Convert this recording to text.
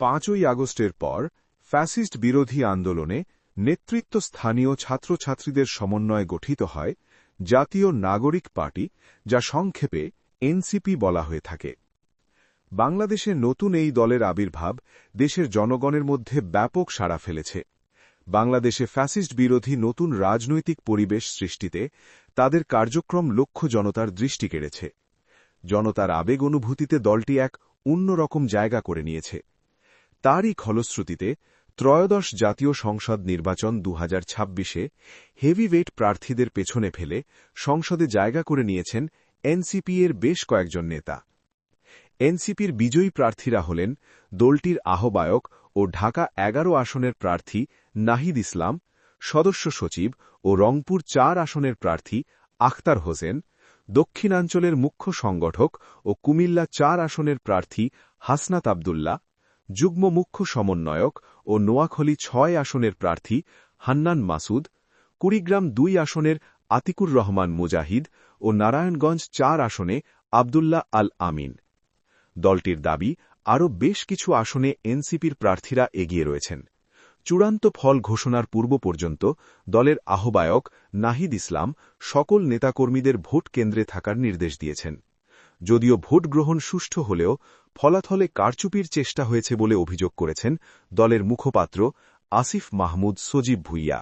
পাঁচই আগস্টের পর ফ্যাসিস্ট বিরোধী আন্দোলনে নেতৃত্ব স্থানীয় ছাত্রছাত্রীদের সমন্বয়ে গঠিত হয় জাতীয় নাগরিক পার্টি, যা সংক্ষেপে এনসিপি বলা হয়ে থাকে। বাংলাদেশে নতুন এই দলের আবির্ভাব দেশের জনগণের মধ্যে ব্যাপক সাড়া ফেলেছে। বাংলাদেশে ফ্যাসিস্ট বিরোধী নতুন রাজনৈতিক পরিবেশ সৃষ্টিতে তাদের কার্যক্রম লক্ষ্য জনতার দৃষ্টি কেড়েছে। জনতার আবেগ অনুভূতিতে দলটি এক অন্যরকম জায়গা করে নিয়েছে। তারই ফলশ্রুতিতে ত্রয়োদশ জাতীয় সংসদ নির্বাচন দু হাজার ছাব্বিশে হেভিওয়েট প্রার্থীদের পেছনে ফেলে সংসদে জায়গা করে নিয়েছেন এনসিপি এর বেশ কয়েকজন নেতা। এনসিপির বিজয়ী প্রার্থীরা হলেন দলটির আহ্বায়ক ও ঢাকা এগারো আসনের প্রার্থী নাহিদ ইসলাম, সদস্য সচিব ও রংপুর চার আসনের প্রার্থী আখতার হোসেন, দক্ষিণাঞ্চলের মুখ্য সংগঠক ও কুমিল্লা চার আসনের প্রার্থী হাসনাত আবদুল্লাহ যুগ্ম মুখ্য সমন্বয়ক ও নোয়াখলী ছয় আসনের প্রার্থী হান্নান মাসুদ, কুড়িগ্রাম দুই আসনের আতিকুর রহমান মুজাহিদ ও নারায়ণগঞ্জ চার আসনে আবদুল্লাহ আল আমিন। দলটির দাবি, আরও বেশ কিছু আসনে এনসিপির প্রার্থীরা এগিয়ে রয়েছেন। চূড়ান্ত ফল ঘোষণার পূর্ব পর্যন্ত দলের আহ্বায়ক নাহিদ ইসলাম সকল নেতাকর্মীদের ভোট কেন্দ্রে থাকার নির্দেশ দিয়েছেন। যদিও ভোট গ্রহণ সুষ্ঠু হলেও ফলাফলে কারচুপির চেষ্টা হয়েছে বলে অভিযোগ করেছেন দলের মুখপাত্র আসিফ মাহমুদ সজীব ভুইয়া।